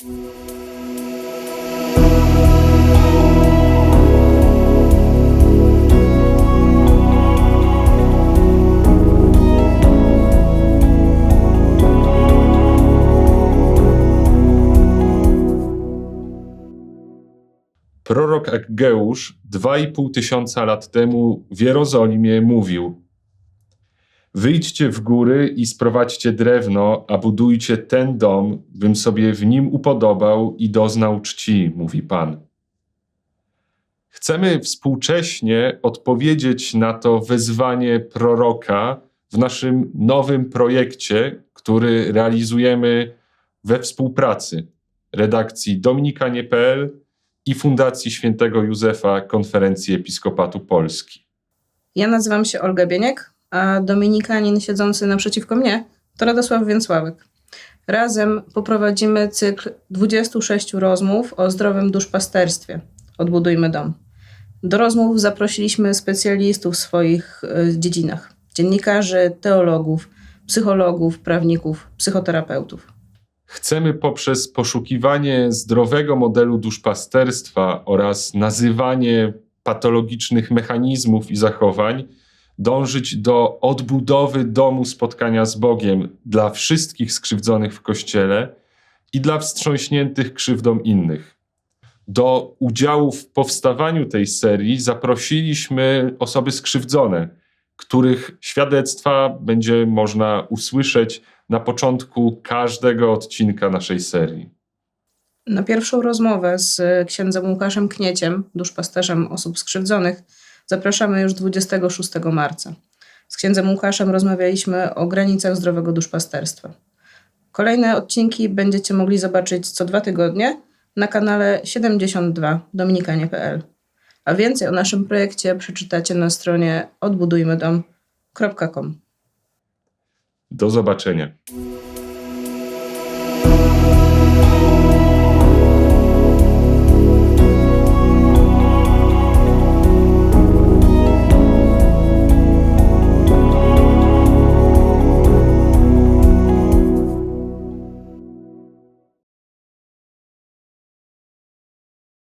Prorok Aggeusz dwa i pół tysiąca lat temu w Jerozolimie mówił Wyjdźcie w góry i sprowadźcie drewno, a budujcie ten dom, bym sobie w nim upodobał i doznał czci, mówi Pan. Chcemy współcześnie odpowiedzieć na to wezwanie proroka w naszym nowym projekcie, który realizujemy we współpracy redakcji dominikanie.pl i Fundacji Świętego Józefa Konferencji Episkopatu Polski. Ja nazywam się Olga Bieniek, a dominikanin siedzący naprzeciwko mnie to Radosław Więcławek. Razem poprowadzimy cykl 26 rozmów o zdrowym duszpasterstwie. Odbudujmy dom. Do rozmów zaprosiliśmy specjalistów w swoich y, dziedzinach: dziennikarzy, teologów, psychologów, prawników, psychoterapeutów. Chcemy poprzez poszukiwanie zdrowego modelu duszpasterstwa oraz nazywanie patologicznych mechanizmów i zachowań dążyć do odbudowy domu spotkania z Bogiem dla wszystkich skrzywdzonych w Kościele i dla wstrząśniętych krzywdą innych. Do udziału w powstawaniu tej serii zaprosiliśmy osoby skrzywdzone, których świadectwa będzie można usłyszeć na początku każdego odcinka naszej serii. Na pierwszą rozmowę z księdzem Łukaszem Knieciem, duszpasterzem osób skrzywdzonych, zapraszamy już 26 marca. Z księdzem Łukaszem rozmawialiśmy o granicach zdrowego duszpasterstwa. Kolejne odcinki będziecie mogli zobaczyć co dwa tygodnie na kanale 72 dominikanie.pl. A więcej o naszym projekcie przeczytacie na stronie odbudujmydom.com. Do zobaczenia.